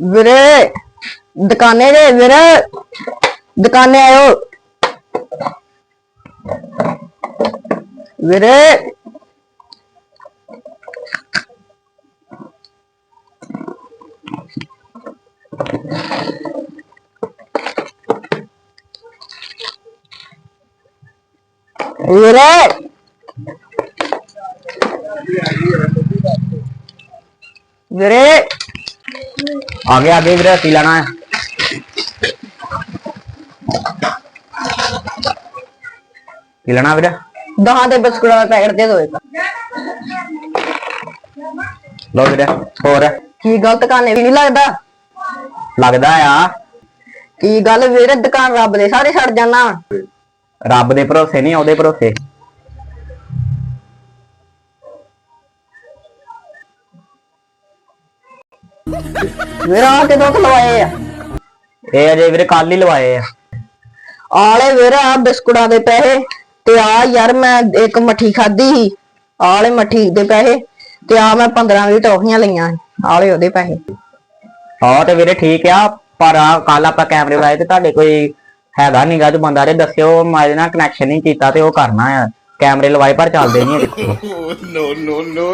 ਵੀਰੇ ਦੁਕਾਨੇ ਦੇ ਵੀਰੇ ਦੁਕਾਨੇ ਆਇਓ। ਵੀਰੇ ਵੀਰੇ ਵੀਰੇ ਆਗੇ ਆਗੇ ਵੀਰੇ ਕੀ ਲੈਣਾ ਹੈ। ਕੀ ਲੈਣਾ ਵੀਰੇ? ਦਹਾਂ ਦੇ ਬਿਸਕੁਟਾਂ ਦਾ ਪੈਕਟ ਦੇ ਦਿਓ ਇੱਕ। ਲੋ ਵੀਰੇ ਹੋਰ? ਕੀ ਗਲਤ ਕਾਨੇ ਵੀ ਨਹੀਂ ਲੱਗਦਾ? ਲੱਗਦਾ ਆ। ਕੀ ਗੱਲ ਵੀਰੇ ਦੁਕਾਨ ਰੱਬ ਦੇ ਸਾਰੇ ਛੱਡ ਜਾਣਾ। ਰੱਬ ਦੇ ਭਰੋਸੇ ਨਹੀਂ ਉਹਦੇ ਭਰੋਸੇ। ਵੀਰੇ ਆ ਕਿਦੋਂ ਕੁ ਲਵਾਏ ਆ? ਇਹ ਅਜੇ ਵੀਰੇ ਕੱਲ ਹੀ ਲਵਾਏ ਆ। ਆਲੇ ਵੀਰੇ ਆ ਬਿਸਕੁਟਾਂ ਦੇ ਪੈਸੇ ਤੇ ਆ ਯਾਰ ਮੈਂ ਇੱਕ ਮੱਠੀ ਖਾਧੀ ਸੀ ਆਲੇ ਮੱਠੀ ਦੇ ਪੈਸੇ ਤੇ ਆ ਮੈਂ 15 20 ਟੌਫੀਆਂ ਲਈਆਂ। ਆਲੇ ਉਹਦੇ ਪੈਸੇ। ਹਾਂ ਤੇ ਵੀਰੇ ਠੀਕ ਆ ਪਰ ਆ ਕੱਲ ਆਪਾਂ ਕੈਮਰੇ ਲਾਏ ਤੇ ਤੁਹਾਡੇ ਕੋਈ ਹੈਗਾ ਨਹੀਂਗਾ ਤੇ ਬੰਦਾ ਰੇ ਦੱਸਿਓ ਮੈਂ ਇਹਦੇ ਨਾਲ ਕਨੈਕਸ਼ਨ ਨਹੀਂ ਕੀਤਾ ਤੇ ਉਹ ਕਰਨਾ ਆ। ਕੈਮਰੇ ਲਵਾਏ ਪਰ ਚੱਲਦੇ ਨਹੀਂ no, no, no,